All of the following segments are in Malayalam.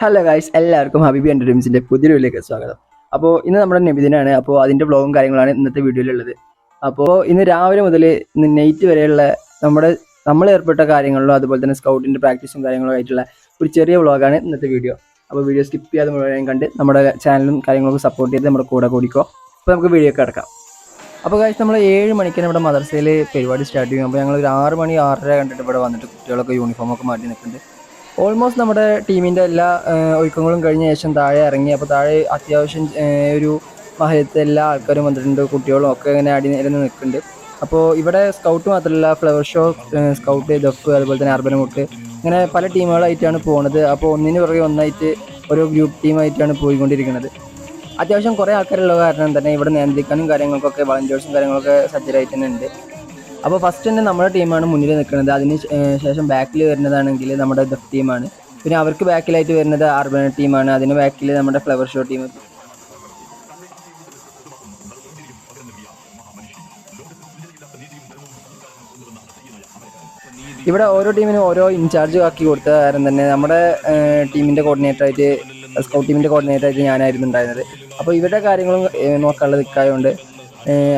ഹലോ ഗായ്സ് എല്ലാവർക്കും ഹബീബി എന്റർടൈൻസിന്റെ പുതിയ വീഡിയോയിലേക്ക് സ്വാഗതം. അപ്പോൾ ഇന്ന് നമ്മുടെ നബിദിനാണ് അപ്പോൾ അതിന്റെ ബ്ലോഗും കാര്യങ്ങളാണ് ഇന്നത്തെ വീഡിയോയിലുള്ളത്. അപ്പോൾ ഇന്ന് രാവിലെ മുതൽ ഇന്ന് നൈറ്റ് വരെയുള്ള നമ്മുടെ നമ്മൾ ഏർപ്പെട്ട കാര്യങ്ങളിലും അതുപോലെ തന്നെ സ്കൗട്ടിന്റെ പ്രാക്ടീസും കാര്യങ്ങളും ആയിട്ടുള്ള ഒരു ചെറിയ വ്ളോഗാണ് ഇന്നത്തെ വീഡിയോ അപ്പോൾ വീഡിയോ സ്കിപ്പ് ചെയ്യാതെ മുഴുവൻ കണ്ട് നമ്മുടെ ചാനലും കാര്യങ്ങളൊക്കെ സപ്പോർട്ട് ചെയ്ത് നമ്മുടെ കൂടെ കൂടിക്കോ. അപ്പോൾ നമുക്ക് വീഡിയോ ഒക്കെ അടക്കാം അപ്പോൾ കാഴ്ച നമ്മൾ ഏഴ് മണിക്കാണ് നമ്മുടെ മദർസയിൽ പരിപാടി സ്റ്റാർട്ട് ചെയ്യും അപ്പോൾ ഞങ്ങൾ ഒരു ആറ് മണി ആറര കണ്ടിട്ട് ഇവിടെ വന്നിട്ട് കുട്ടികളൊക്കെ യൂണിഫോമൊക്കെ മാറ്റി നിൽക്കുന്നുണ്ട്. ഓൾമോസ്റ്റ് നമ്മുടെ ടീമിന്റെ എല്ലാ ഒരുക്കങ്ങളും കഴിഞ്ഞ ശേഷം താഴെ ഇറങ്ങി. അപ്പോൾ താഴെ അത്യാവശ്യം ഒരു മഹയത്തെ എല്ലാ ആൾക്കാരും വന്നിട്ടുണ്ട്. കുട്ടികളും ഒക്കെ ഇങ്ങനെ അടി നിരന്ന് നിൽക്കുന്നുണ്ട്. അപ്പോൾ ഇവിടെ സ്കൗട്ട് മാത്രമല്ല ഫ്ലവർ ഷോ സ്കൗട്ട് ദഫ് അതുപോലെ തന്നെ അർബൻ മുട്ട് ഇങ്ങനെ പല ടീമുകളായിട്ടാണ് പോകുന്നത് അപ്പോൾ ഒന്നിന് പുറകെ ഒന്നായിട്ട് ഓരോ ഗ്രൂപ്പ് ടീമായിട്ടാണ് പോയിക്കൊണ്ടിരിക്കുന്നത് അത്യാവശ്യം കുറേ ആൾക്കാരുള്ള കാരണം തന്നെ ഇവിടെ നിയന്ത്രിക്കാനും കാര്യങ്ങൾക്കൊക്കെ വളണ്ടിയേഴ്സും കാര്യങ്ങളൊക്കെ സജ്ജരായിട്ട് തന്നെ ഉണ്ട്. അപ്പോൾ ഫസ്റ്റ് തന്നെ നമ്മുടെ ടീമാണ് മുന്നിൽ നിൽക്കുന്നത്. അതിന് ശേഷം ബാക്കിൽ വരുന്നതാണെങ്കിൽ നമ്മുടെ ദഫ് ടീമാണ് പിന്നെ അവർക്ക് ബാക്കിലായിട്ട് വരുന്നത് അർബൻ ടീമാണ് അതിന് ബാക്കിൽ നമ്മുടെ ഫ്ലവർ ഷോ ടീം ഇവിടെ ഓരോ ടീമിനും ഓരോ ഇൻചാർജ് ആക്കി കൊടുത്ത കാരണം തന്നെ നമ്മുടെ ടീമിന്റെ കോർഡിനേറ്ററായിട്ട് സ്കൗട്ട് ടീമിന്റെ കോർഡിനേറ്ററായിട്ട് ഞാനായിരുന്നു ഉണ്ടായിരുന്നത്. അപ്പോൾ ഇവരുടെ കാര്യങ്ങളും ഇക്കായതുകൊണ്ട് ഏഹ്,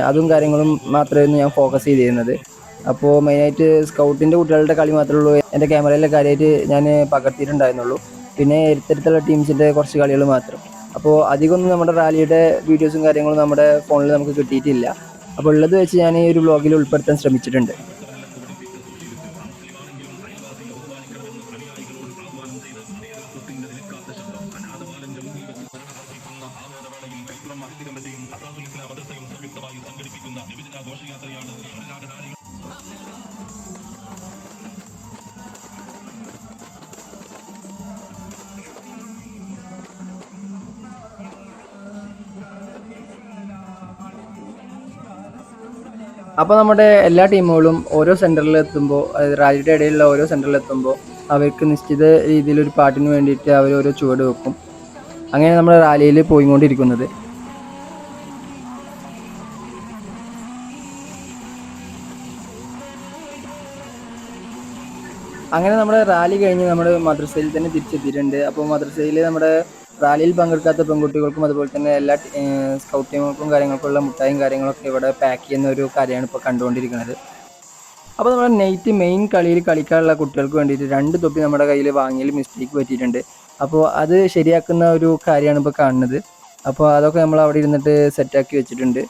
അതും കാര്യങ്ങളും മാത്രമായിരുന്നു ഞാൻ ഫോക്കസ് ചെയ്തിരുന്നത്. അപ്പോൾ മെയിനായിട്ട് സ്കൗട്ടിന്റെ കുട്ടികളുടെ കളി മാത്രമേ ഉള്ളൂ. എന്റെ ക്യാമറയിലെ കാര്യമായിട്ട് ഞാൻ പകർത്തിയിട്ടുണ്ടായിരുന്നുള്ളൂ. പിന്നെ എടുത്തെടുത്തുള്ള ടീംസിന്റെ കുറച്ച് കളികൾ മാത്രം. അപ്പോൾ അധികമൊന്നും നമ്മുടെ റാലിയുടെ വീഡിയോസും കാര്യങ്ങളും നമ്മുടെ ഫോണിൽ നമുക്ക് കിട്ടിയിട്ടില്ല. അപ്പോൾ ഉള്ളത് വെച്ച് ഞാൻ ഈ ഒരു ബ്ലോഗിൽ ഉൾപ്പെടുത്താൻ ശ്രമിച്ചിട്ടുണ്ട്. അപ്പോൾ നമ്മുടെ എല്ലാ ടീമുകളും ഓരോ സെന്ററിൽ എത്തുമ്പോൾ റാലിയുടെ ഇടയിലുള്ള ഓരോ സെന്ററിൽ എത്തുമ്പോൾ അവർക്ക് നിശ്ചിത രീതിയിൽ ഒരു പാട്ടിന് വേണ്ടിയിട്ട് അവർ ഓരോ ചുവട് വെക്കും. അങ്ങനെ നമ്മൾ റാലിയിൽ പോയിക്കൊണ്ടിരിക്കുന്നത്. അങ്ങനെ നമ്മുടെ റാലി കഴിഞ്ഞ് നമ്മൾ മദ്രസയിൽ തന്നെ തിരിച്ചെത്തിയിട്ടുണ്ട്. അപ്പോൾ മദ്രസയിൽ നമ്മുടെ റാലിയിൽ പങ്കെടുക്കാത്ത പെൺകുട്ടികൾക്കും അതുപോലെ തന്നെ എല്ലാ സ്കൗട്ട് ടീമുകൾക്കും കാര്യങ്ങൾക്കുള്ള മുട്ടായും കാര്യങ്ങളൊക്കെ ഇവിടെ പാക്ക് ചെയ്യുന്ന ഒരു കാര്യമാണ് ഇപ്പോൾ കണ്ടുകൊണ്ടിരിക്കുന്നത്. അപ്പോൾ നമ്മുടെ നെയ്റ്റ് മെയിൻ കളിയിൽ കളിക്കാനുള്ള കുട്ടികൾക്ക് വേണ്ടിയിട്ട് രണ്ട് തൊപ്പി നമ്മുടെ കയ്യിൽ വാങ്ങിയതിൽ മിസ്റ്റേക്ക് പറ്റിയിട്ടുണ്ട്. അപ്പോൾ അത് ശരിയാക്കുന്ന ഒരു കാര്യമാണ് ഇപ്പോൾ കാണുന്നത്. അപ്പോൾ അതൊക്കെ നമ്മൾ അവിടെ ഇരുന്നിട്ട് സെറ്റാക്കി വെച്ചിട്ടുണ്ട്.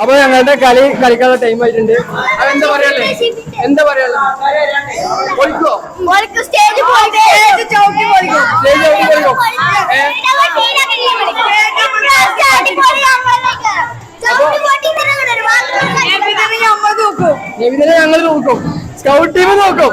അപ്പോൾ ഞങ്ങളുടെ കളി കളിക്കാനുള്ള ടൈം ആയിട്ടുണ്ട്. എന്താ പറയാല്ലേ എന്താ പറയാല്ലേ സ്റ്റേജ് ഞങ്ങൾ നോക്കും സ്കൗട്ട് ടീം നോക്കും